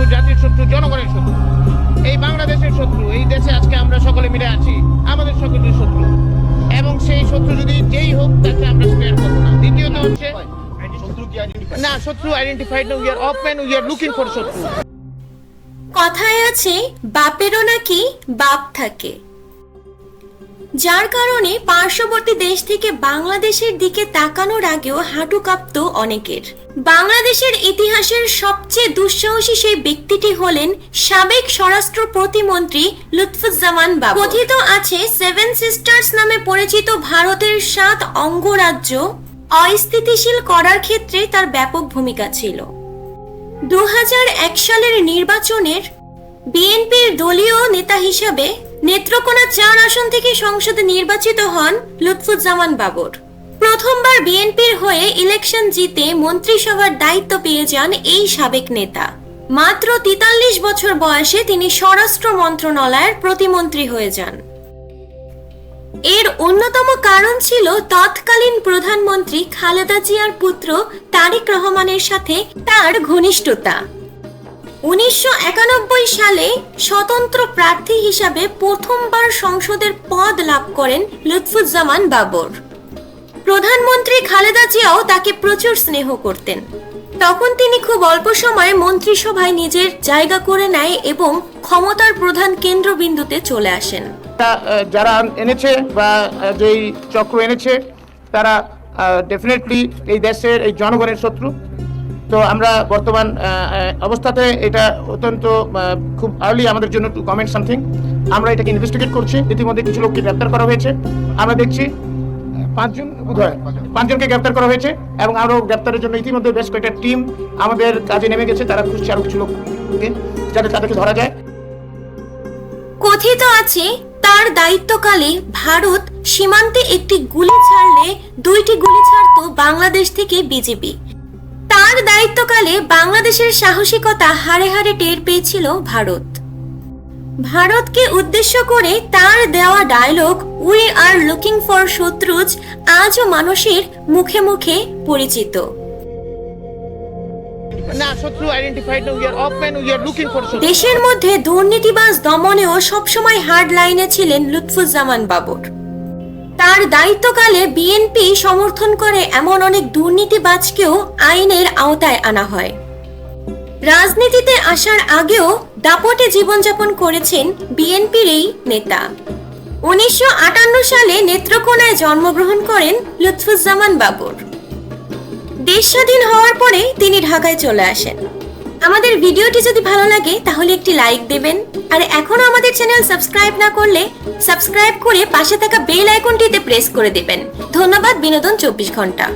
শত্রু, জাতির শত্রু, জনগণের শত্রু। এই বাংলাদেশের শত্রু, এই দেশে আজকে আমরা সকলে মিলে আছি, আমাদের সকলের শত্রু। এবং সেই শত্রু যদি যেই হোক, তাকে আমরা স্পেয়ার করব না। দ্বিতীয়ত হচ্ছে, না, শত্রু identified we are man we are looking for শত্রু। কথায় আছে, বাপেরও নাকি বাপ থাকে। যার কারণে পার্শ্ববর্তী দেশ থেকে বাংলাদেশের দিকে তাকানোর আগেও হাঁটু কাঁপত অনেকের। বাংলাদেশের ইতিহাসের সবচেয়ে দুঃসাহসী সেই ব্যক্তিটি হলেন সাবেক স্বরাষ্ট্র প্রতিমন্ত্রী লুৎফুজ্জামান বাবু কথিত আছে, সেভেন সিস্টার্স নামে পরিচিত ভারতের সাত অঙ্গরাজ্য অস্থিতিশীল করার ক্ষেত্রে তার ব্যাপক ভূমিকা ছিল। দু হাজার এক সালের নির্বাচনের বিএনপির দলীয় নেতা হিসাবে নেত্রকোনা চার আসন থেকে সংসদে নির্বাচিত হন লুৎফুজ্জামান বাবর। প্রথমবার বিএনপির হয়ে ইলেকশন জিতে মন্ত্রিসভার দায়িত্ব পেয়ে যান এই সাবেক নেতা। মাত্র তেতাল্লিশ বছর বয়সে তিনি স্বরাষ্ট্র মন্ত্রণালয়ের প্রতিমন্ত্রী হয়ে যান। এর অন্যতম কারণ ছিল তৎকালীন প্রধানমন্ত্রী খালেদা জিয়ার পুত্র তারেক রহমানের সাথে তার ঘনিষ্ঠতা। উনিশশো একানব্বই সালে স্বতন্ত্র প্রার্থী হিসাবে প্রথমবার সংসদের পদ লাভ করেন লুৎফুজ্জামান বাবর। প্রধানমন্ত্রী খালেদা জিয়াও তাকে প্রচুর স্নেহ করতেন। তখন তিনি খুব অল্প সময়ে মন্ত্রিসভায় নিজের জায়গা করে নেয় এবং ক্ষমতার প্রধান কেন্দ্রবিন্দুতে চলে আসেন। যারা এনেছে বা যেই চক্র এনেছে, তারা ডেফিনেটলি এই দেশের, এই জনগণের শত্রু। তো আমরা বর্তমান অবস্থাতে এটা অত্যন্ত খুব আর্লি আমাদের জন্য টু কমেন্ট সামথিং আমরা এটাকে ইনভেস্টিগেট করছি। ইতিমধ্যে কিছু লোককে গ্রেপ্তার করা হয়েছে। আমরা দেখছি পাঁচজন বোধহয় পাঁচজনকে গ্রেপ্তার করা হয়েছে এবং আরও গ্রেপ্তারের জন্য ইতিমধ্যে বেশ কয়েকটা টিম আমাদের কাজে নেমে গেছে। তারা খুঁজছে আরও কিছু লোককে যাতে তাদেরকে ধরা যায়। কথিত আছে তার দায়িত্বকালে ভারত সীমান্তে একটি গুলি ছাড়লে দুইটি গুলি ছাড়তো বাংলাদেশ থেকে বিজেপি। তার দায়িত্বকালে বাংলাদেশের সাহসিকতা হারে হারে টের পেয়েছিল ভারত। ভারতকে উদ্দেশ্য করে তার দেওয়া dialogue we are looking for শত্রুজ আজও মানুষের মুখে মুখে পরিচিত। দেশের মধ্যে দুর্নীতিবাজ দমনেও সবসময় হার্ড লাইনে ছিলেন লুৎফুজ্জামান বাবর। তার দায়িত্বকালে বিএনপি সমর্থন করে এমন অনেক দুর্নীতিবাজকেও আইনের আওতায় আনা হয়। রাজনীতিতে আসার আগেও দাপটে জীবনযাপন করেছেন বিএনপির এই নেতা। উনিশশো আটান্ন সালে নেত্রকোনায় জন্মগ্রহণ করেন লুৎফুজ্জামান বাবর। দেশ স্বাধীন হওয়ার পরে তিনি ঢাকায় চলে আসেন। আমাদের ভিডিওটি যদি ভালো লাগে, তাহলে একটি লাইক দেবেন। আর এখনও আমাদের চ্যানেল সাবস্ক্রাইব না করলে, সাবস্ক্রাইব করে পাশে থাকা বেল আইকনটিতে প্রেস করে দেবেন। ধন্যবাদ বিনোদন চব্বিশ ঘণ্টা।